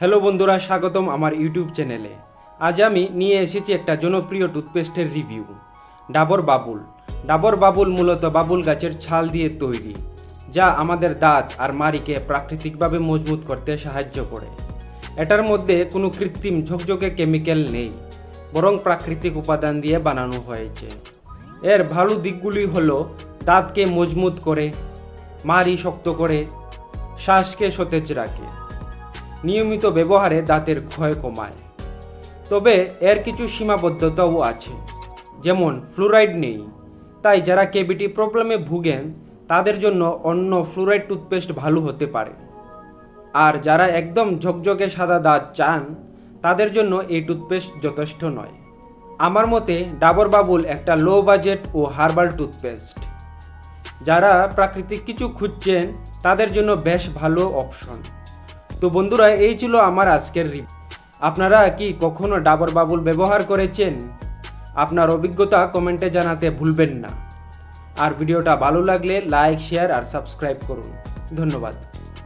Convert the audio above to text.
Hello বন্ধুরা, স্বাগতম আমার ইউটিউব চ্যানেলে। আজ আমি নিয়ে এসেছি একটা জনপ্রিয় টুথপেস্টের রিভিউ। ডাবর বাবুল। ডাবর বাবুল মূলত বাবুল গাছের ছাল দিয়ে তৈরি, যা আমাদের দাঁত আর মাড়িকে প্রাকৃতিকভাবে মজবুত করতে সাহায্য করে। এটার মধ্যে কোনো কৃত্রিম ঝকঝকে কেমিক্যাল নেই, বরং প্রাকৃতিক উপাদান দিয়ে বানানো হয়েছে। এর ভালো দিকগুলি হলো, দাঁতকে মজবুত করে, মাড়ি শক্ত করে, শ্বাসকে সতেজ রাখে। নিয়মিত ব্যবহারে দাঁতের ক্ষয় কমায়। তবে এর কিছু সীমাবদ্ধতাও আছে, যেমন ফ্লুরাইড নেই। তাই যারা কেভিটি প্রবলেমে ভুগেন, তাদের জন্য অন্য ফ্লুরাইড টুথপেস্ট ভালো হতে পারে। আর যারা একদম ঝকঝকে সাদা দাঁত চান, তাদের জন্য এই টুথপেস্ট যথেষ্ট নয়। আমার মতে ডাবর বাবুল একটা লো বাজেট ও হার্বাল টুথপেস্ট। যারা প্রাকৃতিক কিছু খুঁজছেন, তাদের জন্য বেশ ভালো অপশন তো বন্ধুরা, এই ছিল আমার আজকের রিপ আপনারা কি কখনো ডাবর বাবুল ব্যবহার করেছেন? আপনার অভিজ্ঞতা কমেন্টে জানাতে ভুলবেন না। আর ভিডিওটা ভালো লাগলে লাইক শেয়ার আর সাবস্ক্রাইব করুন। ধন্যবাদ।